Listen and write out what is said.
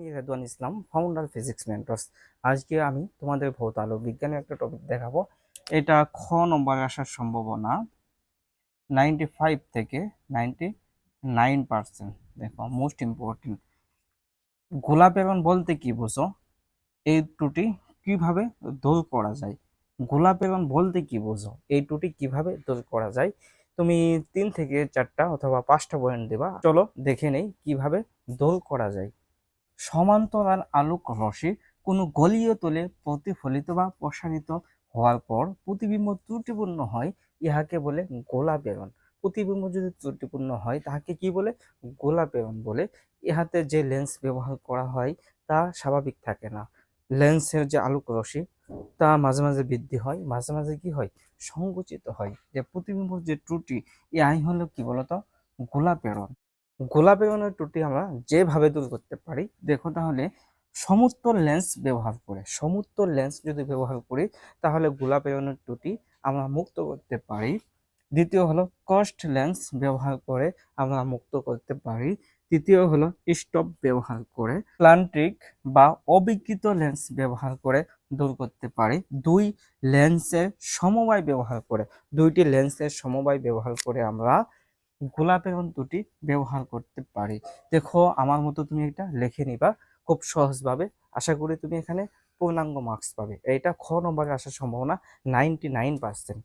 আমি Redwan Islam founder physics mentors আজকে আমি তোমাদের ভৌত আলো বিজ্ঞানের একটা টপিক দেখাবো। এটা খ নম্বরে আসার সম্ভাবনা। নাইনটি ফাইভ থেকে নাইনটি নাইন পার্সেন্ট দেখো মোস্ট ইম্পর্টেন্ট গোলাপেরন বলতে কি বোঝো? এই ত্রুটি কীভাবে দূর করা যায়? গোলাপেরন বলতে কি বোঝো? এই ত্রুটি কীভাবে দূর করা যায়? তুমি তিন থেকে চারটা অথবা পাঁচটা পয়েন্ট দেবা। চলো দেখে নেই কীভাবে দূর করা যায়। সমান্তরাল আলোক রশ্মি কোনো গলীয় তলে প্রতিফলিত বা প্রসারিত হওয়ার পর প্রতিবিম্ব ত্রুটিপূর্ণ হয়, ইহাকে বলে গোলাপেরণ। প্রতিবিম্ব যদি ত্রুটিপূর্ণ হয়, তাহাকে কি বলে? গোলাপেরণ বলে। ইহাতে যে লেন্স ব্যবহার করা হয়, তা স্বাভাবিক থাকে না। লেন্সের যে আলোক রশ্মি, তা মাঝে মাঝে বৃদ্ধি হয়, মাঝে মাঝে কি হয়? সংকুচিত হয়। যে প্রতিবিম্ব যে ত্রুটি, ইহাই হলো কি বলতো? গোলাপেরণ। গোলাপেরণের ত্রুটি আমরা যেভাবে দূর করতে পারি, দেখো তাহলে সমুত্তর লেন্স ব্যবহার করে সমুত্তর লেন্স যদি ব্যবহার করি, তাহলে গোলাপেরণের ত্রুটি আমরা মুক্ত করতে পারি। দ্বিতীয় হলো কস্ট লেন্স ব্যবহার করে আমরা মুক্ত করতে পারি। তৃতীয় হলো স্টপ ব্যবহার করে, প্লান্ট্রিক বা অবিকৃত লেন্স ব্যবহার করে দূর করতে পারি। দুই লেন্সের সমবায় ব্যবহার করে, দুইটি লেন্সের সমবায় ব্যবহার করে আমরা গোলাপের দুটি ব্যবহার করতে পারি। দেখো, আমার মতো তুমি এটা লিখে নিবা খুব সহজভাবে। আশা করি তুমি এখানে পূর্ণাঙ্গ মার্কস পাবে। এটা খ নম্বরে আসার সম্ভাবনা নাইনটি নাইন পার্সেন্ট